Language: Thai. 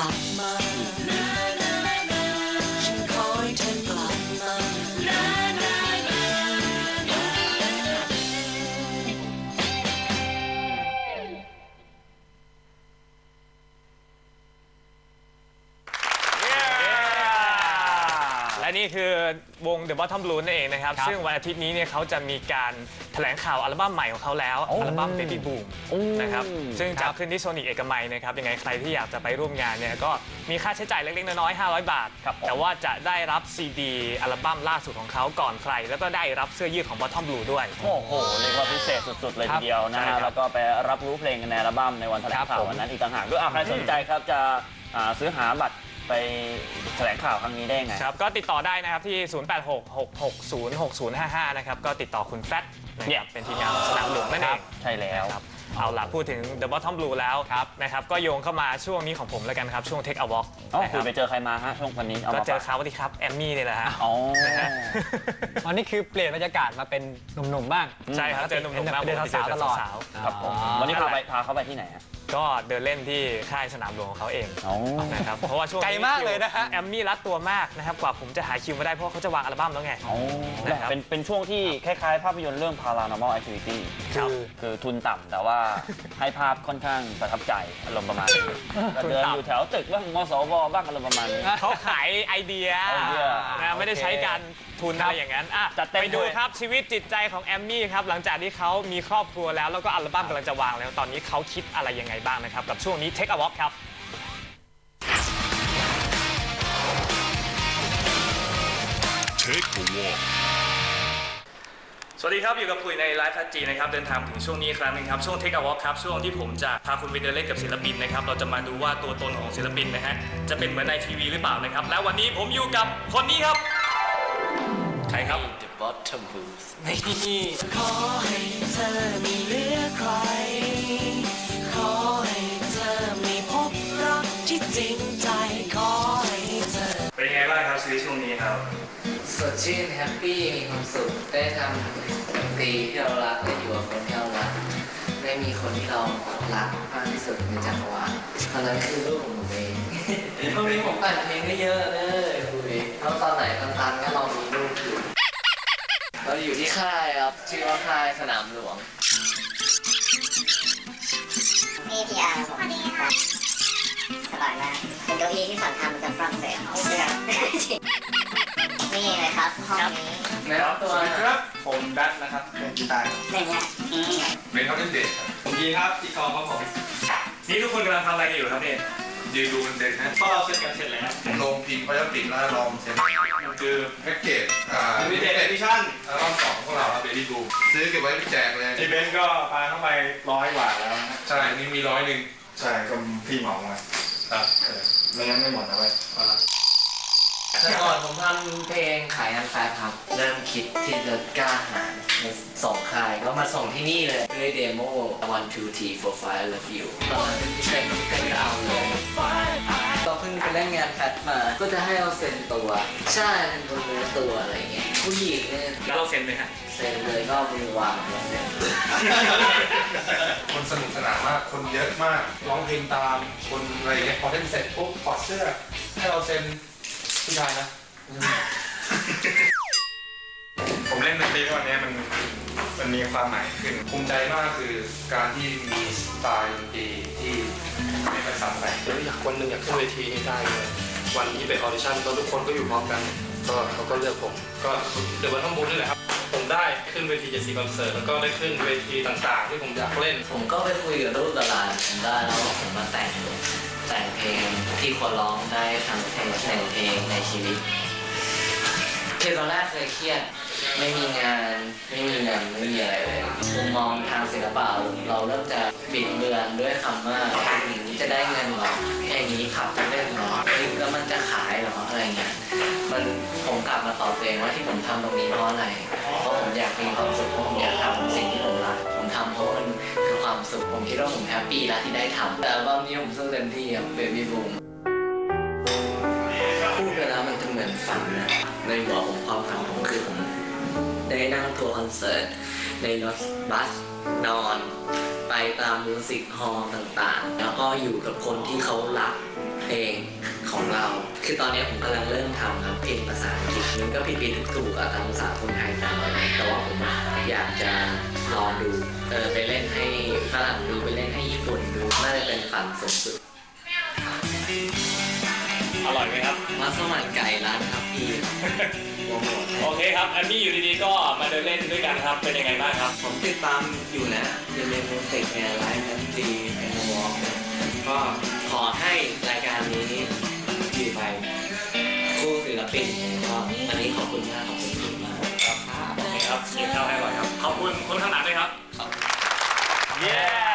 阿妈 และนี่คือวง The Bottom Blue นั่นเองนะครับ ครับซึ่งวันอาทิตย์นี้เนี่ยเขาจะมีการแถลงข่าวอัลบั้มใหม่ของเขาแล้ว โอ้อัลบั้ม Baby Boom โอ้นะครับ ซึ่งคจะรับขึ้นที่โซนิกเอกมัยนะครับ ยังไงใครที่อยากจะไปร่วมงานเนี่ยก็มีค่าใช้จ่ายเล็กๆ น้อยๆ 500 บาท ครับผม แต่ว่าจะได้รับซีดีอัลบั้มล่าสุดของเขาก่อนใคร แล้วก็ได้รับเสื้อยืดของ Bottom Blue ด้วย โอ้โหเรียกว่าพิเศษสุดๆเลยครัทีบเดียวนะใช่ครัฮะบแล้วก็ไปรับรู้เพลงในอัลบั้มในวันแถลครังบข่าวผมวันนั้นอีกต่างหากด้วยอะใครสนใจครับจะอ่าซื้อหาบัตร ไปแถลงข่าวครั้งนี้ได้ยังไง ครับ ก็ติดต่อได้นะครับที่ 0866606055 นะครับ ก็ติดต่อคุณแฟตนะเนี่ครับยเป็นทีมงานของสนามหลวงนั่นเอง ใช่แล้วนะครับเอาล่ะพูดถึง The Bottom Blue แล้วครับ นะครับก็โยงเข้ามาช่วงนี้ของผมแล้วกันครับ ช่วง Take a Walk อ๋อนะคคุรัณบไปเจอใครมาฮะช่วงวันนี้เอาก็มาเจอฝากเขาที่ครับ แอมมี่นี่แหละฮะ อ๋อ นะฮะอันนี้คือเปลี่ยนบรรยากาศมาเป็นหนุ่มๆบ้างใช่ครับเจอหนุ่มๆเป็นมากเดินสาวๆตลอดสาวครับผมอ๋อวันนี้พาไปพาเขาไปที่ไหนฮะๆ ก็เดินเล่นที่ค่ายสนามหลวงของเขาเองอ๋อ นะครับเพราะว่าช่วงไกลนี้มากเลยนะฮะ แอมมี่รัดตัวมากนะครับกว่าผมจะหาคิวมาได้เพราะว่าเขาจะวางอัลบั้มแล้วไงอ๋อนะครับ เป็นเป็นช่วงที่คล้ายๆ ภาพยนตร์เรื่อง Paranormal Activity ครับคือคือทุนต่ำแต่ว่าให้ภาพค่อนข้างประทับใจอารมณ์ประมาณนี้ก็เดินอยู่แถวตึกบ้างมสวบ้างอารมณ์ประมาณนี้ เขาขายไอเดียไอเดีย นะไม่ได้ใช้การ ทุนอะไรอย่างนั้นอะจัดเต็มไปดูเลยครับชีวิตจิตใจของแอมมี่ครับหลังจากที่เขามีครอบครัวแล้วแล้วก็อัลบั้มกำลังจะวางแล้วตอนนี้เขาคิดอะไรยังไงบ้างนะครับกับช่วงนี้ Take a Walk ครับ Take a walk. สวัสดีครับ อยู่กับคุยในไลฟ์ฟัจีนะครับ เดินทางถึงช่วงนี้อีกครั้งหนึงครับ ช่วง Take a Walk ครับ ช่วงที่ผมจะพาคุณไปเดินเล่นกับศิลปินนะครับ เราจะมาดูว่าตัวตนของศิลปินนะฮะ จะเป็นเหมือนในทีวีหรือเปล่านะครับ แล้ววันนี้ผมอยู่กับคนนี้ครับ ใครครับ The Bottom Blues นี่ขอให้เธอไม่เหลือใคร ขอให้เธอไม่พบรักที่จริงใจ ขอให้เธอ เป็นยังไงบ้างครับชีวิตช่วงนี้ครับ สดชื่นแฮปปี้มีความสุขได้ทำดนตรีที่เรารักได้ ได้มีคนที่เรารักมากที่สุดในจักรวาลตอนนั้นคือลูกของผมเองตรงนี้ผมแต่งเพลงได้เยอะเลยคุยแล้วตอนไหนตอนตันก็ลองมีลูกอยู่ เราอยู่ที่ค่ายครับ ชื่อว่าค่ายสนามหลวง นี่พีอาร์ผมครับสบายมากเป็นเก้าอี้ที่สั่งทำมาจากฝรั่งเศสนี่เลยครับห้องนี้ นะนำตัวหน่อยครับ ผมแบทนะครับเป็นกีตาร์ครับหนึ่งอะนี่เป็นเขาเล่นเด็กครับผมยีครับที่กองครับผมนี่ทุกคนกำลังทำอะไรกันอยู่ครับเนี่ยยืนดูมันเด็กนะพอเราเสร็จกันเสร็จแล้วลงพิมพ์พลาสติกแล้วลองเซ็นมันคือแพ็กเกจอ่าลิมิเต็ดเอดิชั่นอัลบั้มสองของพวกเราครับเบบี้บูมซื้อเก็บไว้ไปแจกเลยอีเวนต์ก็ปาเข้าไปร้อยกว่าแล้วนะใช่นี่มีร้อยหนึ่งใช่ก็พี่เหมามาครับเออไม่งั้นไม่หมดนะเว้ยเอาละ แต่ก่อนผมทำเพลงขายงานแฟร์ครับ เริ่มคิดที่จะกล้าหาญส่งค่ายก็มาส่งที่นี่เลยด้วยเดโม one two three four five love you ตอนนั้นเต็มเต็มเอาเลยก็เพิ่งไปเล่นงานแฟตมา ก็จะให้เราเซ็นตัว ใช่เป็นตัวเนื้อตัวอะไรเงี้ยผู้หญิงเนี่ยแล้วเราเซ็นไหมฮะเซ็นเลยก็มือวางเลยเนี่ยคนสนุกสนานมาก คนเยอะมาก ร้องเพลงตาม คนอะไรอย่างเงี้ยพอเล่นเสร็จปุ๊บถอดเสื้อให้เราเซ็น ผู้ชายนะ ผมเล่นดนตรีทุกวันนี้มันมันมีความหมายขึ้นภูมิใจมากคือการที่มีสไตล์ดนตรีที่ไม่ประซ้ำไปอยากวันหนึ่งอยากขึ้นเวทีให้ได้เลยวันที่ไปออดิชั่นก็ทุกคนก็อยู่พร้อมกัน ก็เขาก็เลือกผม ก็เดี๋ยววันทั้งบุญนี่แหละครับ ผมได้ขึ้นเวทีเจซีคอนเสิร์ตแล้วก็ได้ขึ้นเวทีต่างๆ ที่ผมอยากเล่น ผมก็ไปคุยกับลูกตลาดผมได้แล้วว่าผมมาแต่ง แต่งเพลงที่คนร้องได้ทั้งเพลงแต่งเพลงในชีวิตคือตอนแรกเคยเครียดไม่มีงานไม่มีเงินไม่มีอะไรเลยมุมมองทางศิลปะเราเริ่มจะบิดเบือนด้วยคำว่าอย่างนี้จะได้เงินหรออย่างนี้ขับจะเล่นหรอแล้วมันจะขายหรออะไรเงี้ยมันผมกลับมาตอบตัวเองว่าที่ผมทำตรงนี้เพราะอะไรเพราะผมอยากมีความสุขผมอยากทำ สุข ผมคิดว่าผมแฮปปี้แล้วที่ได้ทำแต่อัลบั้มนี้ผมสู้เต็มที่ครับ Baby Boom พูดไปแล้วมันจะเหมือนฝันนะในหัวผมความฝันผมคือผมได้นั่งทัวร์คอนเสิร์ตในรถบัสนอน ไปตามมิวสิกฮอลล์ต่างๆ แล้วก็อยู่กับคนที่เขารักเพลงของเรา คือตอนนี้ผมกำลังเริ่มทำครับเพลงภาษาอังกฤษมันก็ผิดผิดถูกถูกๆอะตามภาษาคนไทยตามแต่ว่าผมอยากจะ ลองดู เออไปเล่นให้ฝรั่งดูไปเล่นให้ญี่ปุ่นดูน่าจะเป็นฝันสูงสุดอร่อยไหมครับ มัสมั่นไก่ร้านครับพี่โปรโมทโอเคครับอันนี้อยู่ดีๆก็มาเดินเล่นด้วยกันครับเป็นยังไงบ้างครับผมติดตามอยู่นะเรียนเรียนมิวสิกเนี่ยไลฟ์แอนตีแอนด์วอล์กก็ขอให้รายการนี้ดีไปคู่ศิลปินก็วันนี้ขอบคุณมากขอบคุณ ข้าวให้อร่อยครับขอบคุณคุณข้างหลังด้วยครับขอบเย้